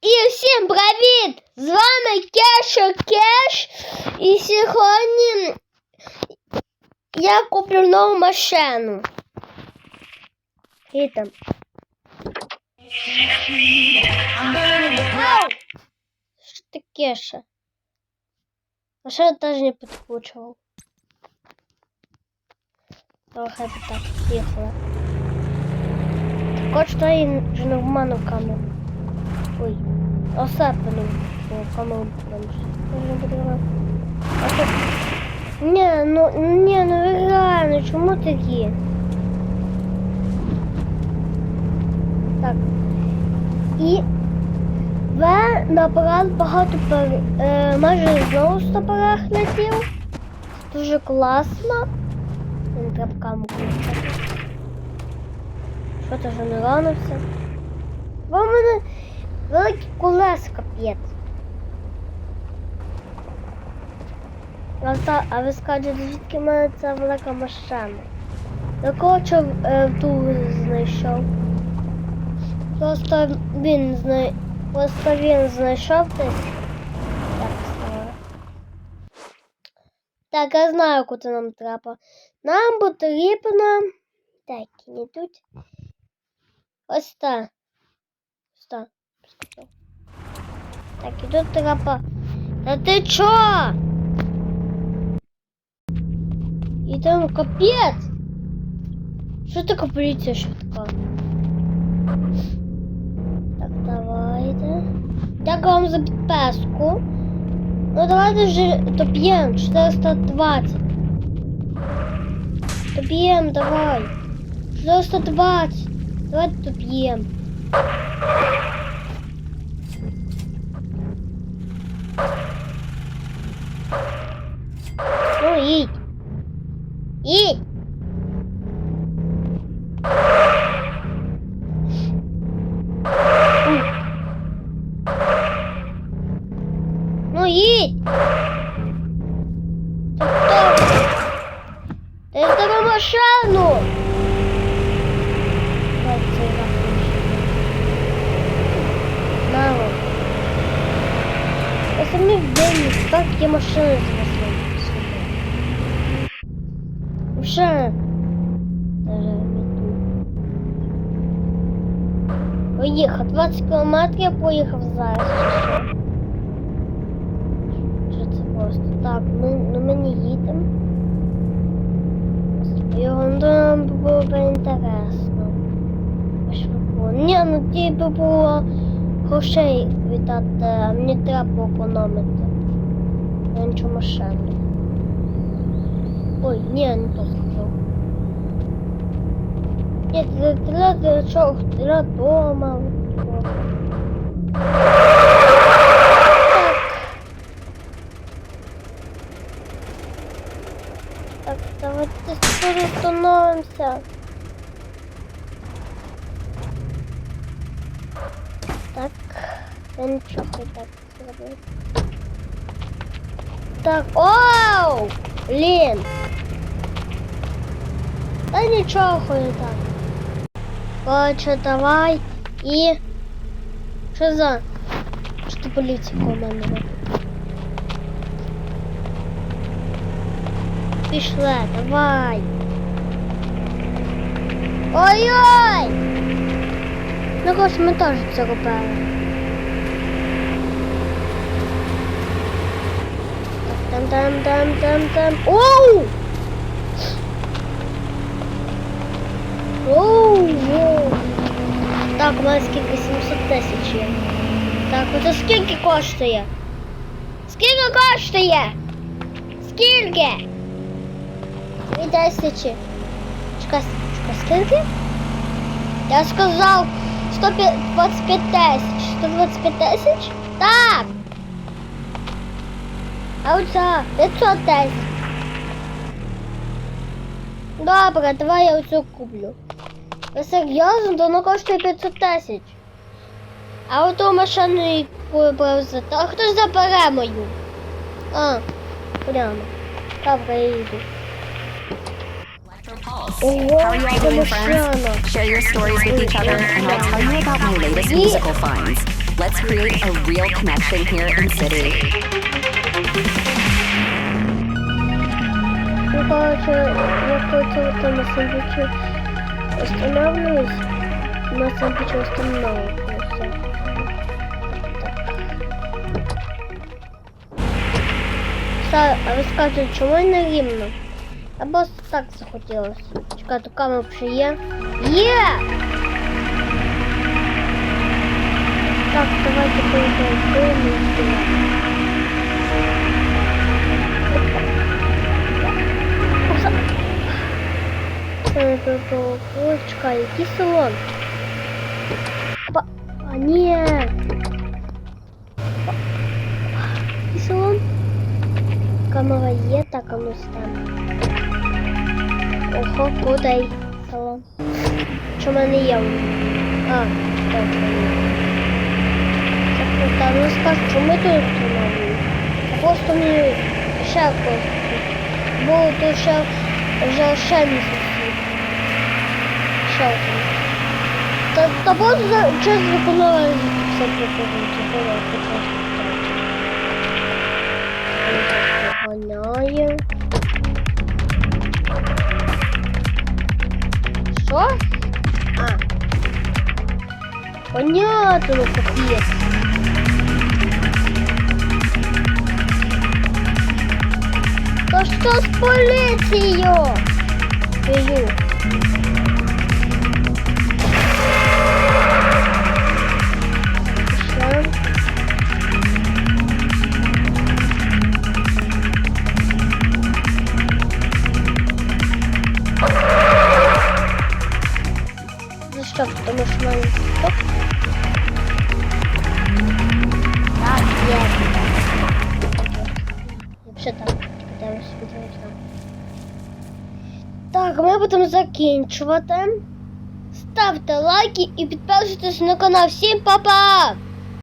І всім привіт! З вами Кеша Кеш. І сьогодні я куплю нову машину. І там. Ау! Що ти Кеша? Машина теж не підкручував. Трохи би так їхала. Так от що я вже не вману камеру. Ой, осапану камеру Можна буде Ні, ну ні, ну реально, чому такі? Так. І ви набрали багато пер... е, майже знову 100 переглядів. Це дуже класно. Не треба камеру включати. Що ти вже не рано все? Бо в мене великі колеса капець. А, ви скажете, звідки в мене ця велика машина? Якого чов е, ту знайшов? Просто він знай... Просто він знайшов десь. Так, я знаю, куди нам треба. Нам потрібно. Так, не тут. Ось так. Ось так. Так, і тут треба. Та ти чо? І там капець. Що така поліція швидка? Так, давайте. Дякую вам за підписку. Ну давайте вже доб'ємо 420. Доб'ємо, давай. 420. Давайте доб'ємо. Ну, їдь. Їдь. Ой. Ну, їдь. Та хто? Та я тебе машину. Дай цей рахунок. На вот. Я самі в день так є машини веду. Поїхав. 20 кілометрів я зараз. чи що? Це просто? Так, ми, ну ми не їдемо. Його нам було б інтересно. Би було. Ну ті би було грошей віддати, а мені треба економити. Я нічого машину. Ой, ні, не то сказав. Ні, ти треба для чого? Треба дома. Так, давайте перестановимося. Так, я нічого так зробив. Так, оу! Блін! Нічого так. Короче, давай і... Що за... Що поліція у мене? робить? Пішли, давай. Ой-ой! Ну, ось ми теж це робили. Там, там, там, там, там. Оу! Оу, оу. Так, у мене скільки 700 тисяч є. Так, оце скільки коштує? Скільки коштує? Скільки? Дві тисячі. Чекай, чекай, скільки? Я сказав 125 тисяч. 125 тисяч? Так. А оця 500 тисяч. Добре, давай я оцю куплю. Ви серйозно? То воно коштує 500 тисяч. А оту машину і купив за. А хто ж забере мою? А, прямо. Добре, я йду. Pulse. Ого, How are you all це doing, friends? машина. Share your stories with each other, and I'll tell you about my latest musical finds. Let's create a real connection here in city. Ну, короче, я хочу вот на сэндвиче останавливаюсь. На сэндвиче останавливаюсь. Так. А ви скажете, чому не рівно? Або так захотілося. Чекайте, камера вже є. Є! Так, давайте поїдемо. Чекай, який салон? А, ні. Який салон? Камера є, так, а ну стане. Ого, куди салон? Що в мене є? А, так, круто. Ну скажу, чому ми тут встановлюємо? Просто мені ще просто. Бо тут ще вже ще місяць. Ще один. Та, та просто за час виконала все пропозиції. Давайте просто так. Поганяє. Що? А. Понятно, капец. Да что с полицией? Так, ми будемо закінчувати. Ставте лайки і підписуйтесь на канал. Всім па-па!